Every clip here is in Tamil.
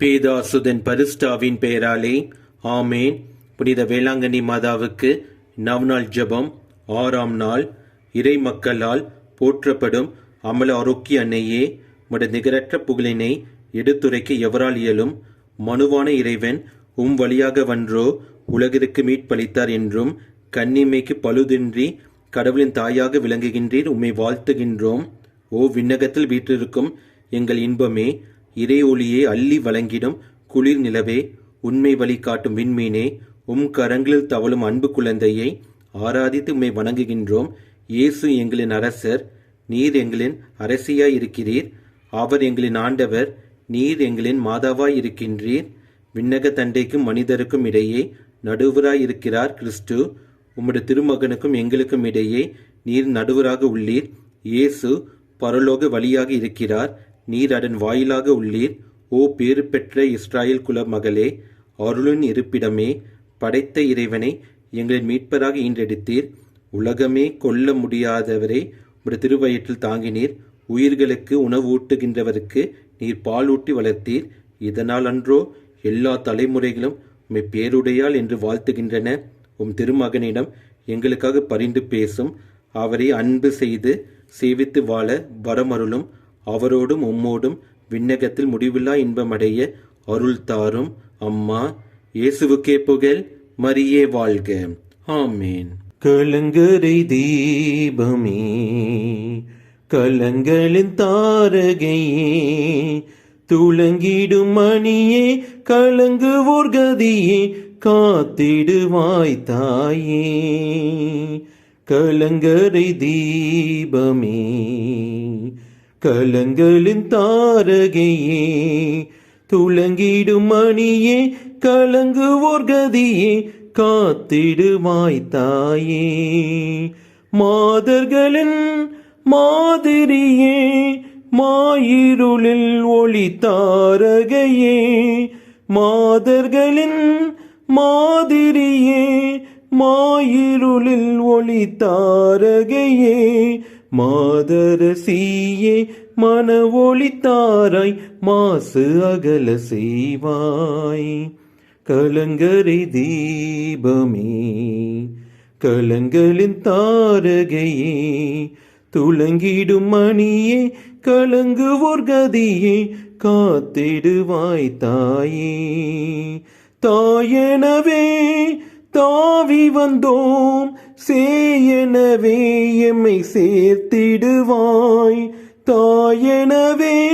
பேதாசுதன் பரிஸ்டாவின் பெயராலே ஆமேன். புனித வேளாங்கண்ணி மாதாவுக்கு நவநாள் ஜெபம் ஆறாம் நாள். இறை மக்களால் போற்றப்படும் அமல ஆரோக்கிய அன்னையே உமது நிகரற்ற புகழினை எடுத்துரைக்க எவரால் இயலும்? மனுவான இறைவன் உம் வழியாக வன்றோ உலகிற்கு மீட்பளித்தார் என்றும் கன்னிமைக்கு பழுதின்றி கடவுளின் தாயாக விளங்குகின்றீர் உம்மை வாழ்த்துகின்றோம். ஓ விண்ணகத்தில் வீற்றிருக்கும் எங்கள் இன்பமே இறை ஒளியே அள்ளி வழங்கிடும் குளிர் நிலவே உண்மை வழி காட்டும் விண்மீனே உம் கரங்களில் தவழும் அன்பு குழந்தையை ஆராதித்து உம்மை வணங்குகின்றோம். இயேசு எங்களின் அரசர் நீர் எங்களின் அரசியாய் இருக்கிறீர் அவர் எங்களின் ஆண்டவர் நீர் எங்களின் மாதாவாய் இருக்கின்றீர் விண்ணக தண்டைக்கும் மனிதருக்கும் இடையே நடுவராய் இருக்கிறார் கிறிஸ்து. உம்முடைய திருமகனுக்கும் எங்களுக்கும் இடையே நீர் நடுவராக உள்ளீர். இயேசு பரலோக வழியாக இருக்கிறார். நீர் அதன் வாயிலாக உள்ளீர். ஓ பேறு பெற்ற இஸ்ராயேல் குல மகளே அருளின் இருப்பிடமே படைத்த இறைவனை எங்களின் மீட்பராக ஈன்றெடுத்தீர். உலகமே கொல்ல முடியாதவரை உம்முடைய திருவயிற்றில் தாங்கினீர். உயிர்களுக்கு உணவு ஊட்டுகின்றவருக்கு நீர் பாலூட்டி வளர்த்தீர். இதனால் அன்றோ எல்லா தலைமுறைகளும் உம்மை பேருடையாள் என்று வாழ்த்துகின்றன. உம் திருமகனிடம் எங்களுக்காக பரிந்து பேசும் அவரை அன்பு செய்து சேவித்து வாழ வரமருளும் அவரோடும் உம்மோடும் விண்ணகத்தில் முடிவில்லா இன்பமடைய அருள் தாரும் அம்மா இயேசுவுக்கே புகழ் மரியே வாழ்க. ஆமேன். கலங்கரை தீபமே கலங்களின் தாரகையே துளங்கிடும் மணியே கலங்குவோர் கதியே காத்திடுவாய் தாயே. கலங்கரை தீபமே கலங்களின் தாரகையே துளங்கிடும் மணியே கலங்குவோர் கதியே காத்திடுவாய் தாயே. மாதர்களின் மாதிரியே மாயிருளில் ஒளி தாரகையே. மாதர்களின் மாதிரியே மாயிருளில் ஒளி தாரகையே. மாதரசியே மன ஒளி மாசு அகல செய்வாய். கலங்கரை தீபமே கலங்களின் தாரகையே துளங்கிடும் மணியே கலங்குவோர் கதியே காத்திடுவாய் தாயே. தாயெனவே தாவி வந்தோம். சேயனவே எம்மை சேர்த்திடுவாய். தாயெனவே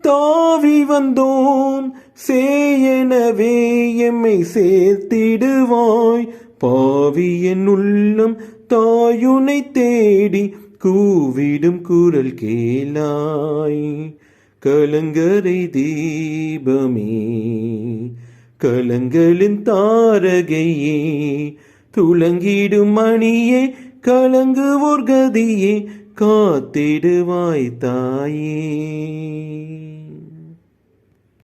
தாவி வந்தோம். சேயனவே எம்மை சேர்த்திடுவாய். பாவியன் உள்ளம் தாயுனை தேடி கூவிடும் குரல் கேளாய். கலங்கரை தீபமே கலங்களின் தாரகையே துளங்கிடும் மணியே கலங்குவோர் கதியே காத்திடுவாய் தாயே.